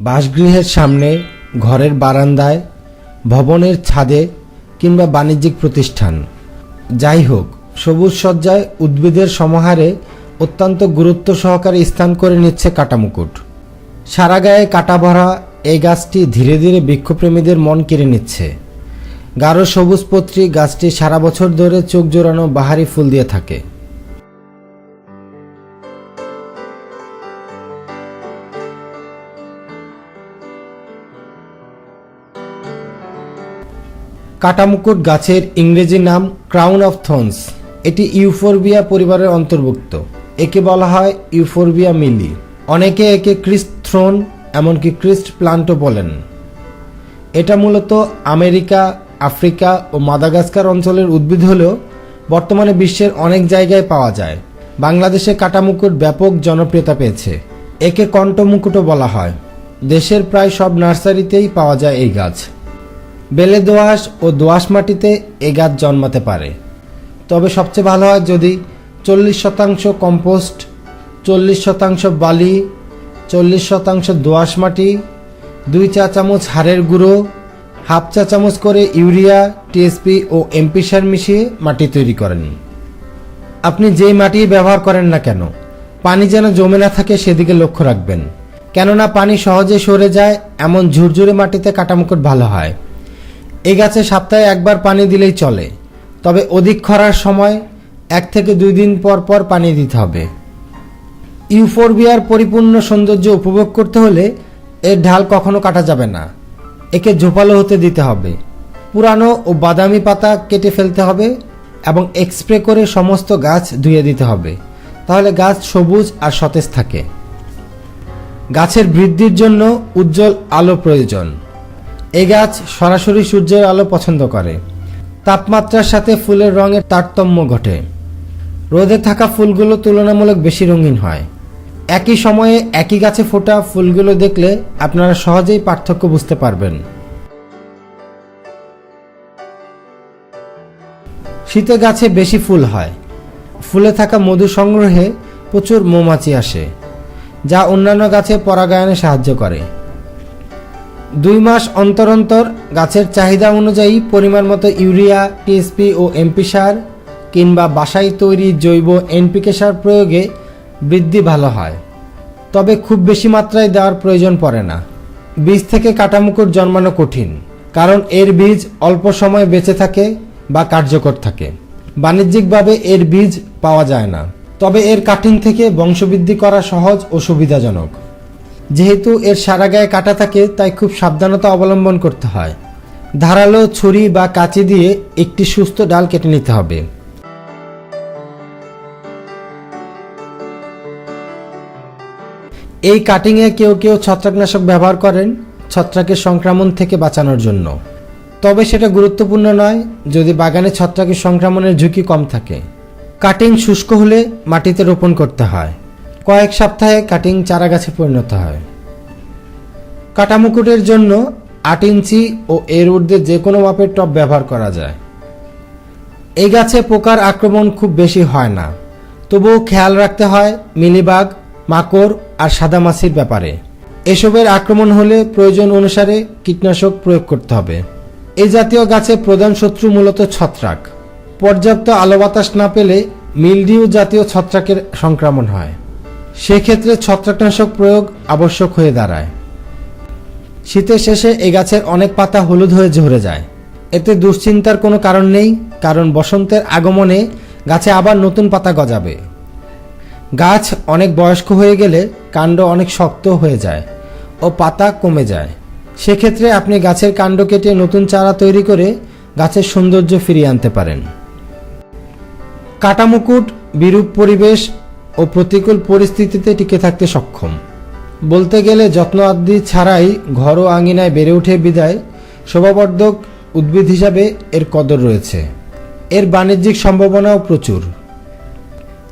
বাসগৃহের সামনে, ঘরের বারান্দায়, ভবনের ছাদে কিংবা বাণিজ্যিক প্রতিষ্ঠান। যাই হোক, সবুজ সজ্জায় উদ্ভিদের সমাহারে অত্যন্ত গুরুত্ব সহকারে স্থান করে নিচ্ছে কাটামুকুট। সারা গায়ে কাটা ভরা এই গাছটি ধীরে ধীরে বৃক্ষপ্রেমীদের মন কেড়ে নিচ্ছে। গাঢ় সবুজ পত্রী গাছটি সারা বছর ধরে চোখ জোড়ানো বাহারি ফুল দিয়ে থাকে। কাটামুকুট গাছের ইংরেজি নাম ক্রাউন অফ থর্নস এটি ইউফোরবিয়া পরিবারের অন্তর্ভুক্ত। একে বলা হয় ইউফোরবিয়া মিলি। অনেকে একে ক্রিস্ট থ্রোন এমনকি ক্রিস্ট প্লান্টও বলেন। এটা মূলত আমেরিকা, আফ্রিকা ও মাদাগাস্কার অঞ্চলের উদ্ভিদ হলেও বর্তমানে বিশ্বের অনেক জায়গায় পাওয়া যায়। বাংলাদেশে কাটামুকুট ব্যাপক জনপ্রিয়তা পেয়েছে। একে কণ্ঠমুকুটও বলা হয়। দেশের প্রায় সব নার্সারিতেই পাওয়া যায় এই গাছ। বেলে দোআঁশ ও দোআঁশ মাটিতে এ গাছ জন্মাতে পারে। তবে সবচেয়ে ভালো হয় যদি চল্লিশ শতাংশ কম্পোস্ট, চল্লিশ শতাংশ বালি, চল্লিশ শতাংশ দোআঁশ মাটি, দুই চা চামচ হাড়ের গুঁড়ো, হাফ চা চামচ করে ইউরিয়া টিএসপি ও এমপি সার মিশিয়ে মাটি তৈরি করেন। আপনি যেই মাটি ব্যবহার করেন না কেন, পানি যেন জমে না থাকে সেদিকে লক্ষ্য রাখবেন। কেননা পানি সহজে সরে যায়, এমন ঝুরঝুরে মাটিতে কাটামুকুট ভালো হয়। এই গাছে সপ্তাহে একবার পানি দিলেই চলে। তবে অধিক খরার সময় এক থেকে দুই দিন পর পর পানি দিতে হবে। ইউফোরবিয়ার পরিপূর্ণ সৌন্দর্য উপভোগ করতে হলে এর ঢাল কখনো কাটা যাবে না। একে ঝোপালো হতে দিতে হবে। পুরানো ও বাদামি পাতা কেটে ফেলতে হবে এবং এক্সপ্রে করে সমস্ত গাছ ধুয়ে দিতে হবে। তাহলে গাছ সবুজ আর সতেজ থাকে। গাছের বৃদ্ধির জন্য উজ্জ্বল আলো প্রয়োজন। এই গাছ সরাসরি সূর্যের আলো পছন্দ করে। তাপমাত্রার সাথে ফুলের রঙের তারতম্য ঘটে। রোদে থাকা ফুলগুলো তুলনামূলক বেশি রঙিন হয়। একই সময়ে একই গাছে ফোটা ফুলগুলো দেখলে আপনারা সহজেই পার্থক্য বুঝতে পারবেন। শীতে গাছে বেশি ফুল হয়। ফুলে থাকা মধু সংগ্রহে প্রচুর মৌমাছি আসে, যা অন্যান্য গাছে পরাগায়নে সাহায্য করে। দুই মাস অন্তর অন্তর গাছের চাহিদা অনুযায়ী পরিমাণ মতো ইউরিয়া, টিএসপি ও এমপি সার কিংবা বাসায় তৈরি জৈব এনপিকে সার প্রয়োগে বৃদ্ধি ভালো হয়। তবে খুব বেশি মাত্রায় দেওয়ার প্রয়োজন পড়ে না। বীজ থেকে কাটামুকুট জন্মানো কঠিন, কারণ এর বীজ অল্প সময় বেঁচে থাকে বা কার্যকর থাকে। বাণিজ্যিকভাবে এর বীজ পাওয়া যায় না, তবে এর কাটিং থেকে বংশবৃদ্ধি করা সহজ ও সুবিধাজনক। যেহেতু এর সারা গায়ে কাটা থাকে, তাই খুব সাবধানতা অবলম্বন করতে হয়। ধারালো ছুরি বা কাঁচি দিয়ে একটি সুস্থ ডাল কেটে নিতে হবে। এই কাটিংয়ে কেউ কেউ ছত্রাকনাশক ব্যবহার করেন ছত্রাকের সংক্রমণ থেকে বাঁচানোর জন্য। তবে সেটা গুরুত্বপূর্ণ নয় যদি বাগানে ছত্রাকের সংক্রমণের ঝুঁকি কম থাকে। কাটিং শুষ্ক হলে মাটিতে রোপণ করতে হয়। কয়েক সপ্তাহে কাটিং চারা গাছে পরিণত হয়। কাটামুকুটের জন্য আট ইঞ্চি ও এর ঊর্ধ্বে যে কোনো মাপের টব ব্যবহার করা যায়। এই গাছে পোকার আক্রমণ খুব বেশি হয় না। তবুও খেয়াল রাখতে হয় মিলিবাগ মাকড় আর সাদামাছির ব্যাপারে। এসবের আক্রমণ হলে প্রয়োজন অনুসারে কীটনাশক প্রয়োগ করতে হবে। এই জাতীয় গাছে প্রধান শত্রু মূলত ছত্রাক। পর্যাপ্ত আলো বাতাস না পেলে মিলডিউ জাতীয় ছত্রাকের সংক্রমণ হয়। সেক্ষেত্রে ছত্রাকনাশক প্রয়োগ আবশ্যক হয়ে দাঁড়ায়। শীতের শেষে এ গাছের অনেক পাতা হলুদ হয়ে ঝরে যায়। এতে দুশ্চিন্তার কোনো কারণ নেই, কারণ বসন্তের আগমনে গাছে আবার নতুন পাতা গজাবে। গাছ অনেক বয়স্ক হয়ে গেলে কাণ্ড অনেক শক্ত হয়ে যায় ও পাতা কমে যায়। সেক্ষেত্রে আপনি গাছের কাণ্ড কেটে নতুন চারা তৈরি করে গাছের সৌন্দর্য ফিরিয়ে আনতে পারেন। কাটামুকুট, বিরূপ পরিবেশ ও প্রতিকূল পরিস্থিতিতে টিকে থাকতে সক্ষম। বলতে গেলে যত্ন আদি ছাড়াই ঘর ও আঙিনায় বেড়ে ওঠে বিদায়, শোভাবর্ধক উদ্ভিদ হিসাবে এর কদর রয়েছে। এর বাণিজ্যিক সম্ভাবনাও প্রচুর।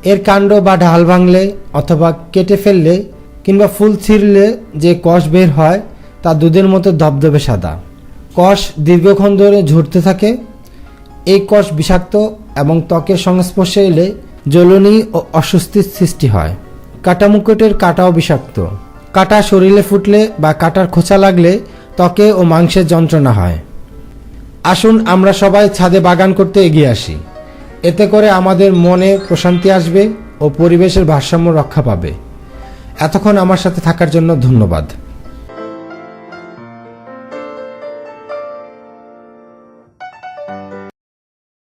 এর কাণ্ড বা ঢাল ভাঙলে অথবা কেটে ফেললে কিংবা ফুল ছিঁড়লে যে কষ বের হয়, তা দুধের মতো ধবধবে সাদা। কষ দীর্ঘক্ষণ ধরে ঝরতে থাকে। এই কষ বিষাক্ত এবং ত্বকের সংস্পর্শে এলে জ্বলনি ও অস্বস্তির সৃষ্টি হয়। কাটা মুকুটের কাটাও বিষাক্ত। কাটা শরীরে ফুটলে বা কাটার খোঁচা লাগলে ত্বকে ও মাংসের যন্ত্রণা হয়। আসুন আমরা সবাই ছাদে বাগান করতে এগিয়ে আসি। এতে করে আমাদের মনে প্রশান্তি আসবে ও পরিবেশের ভারসাম্য রক্ষা পাবে। এতক্ষণ আমার সাথে থাকার জন্য ধন্যবাদ।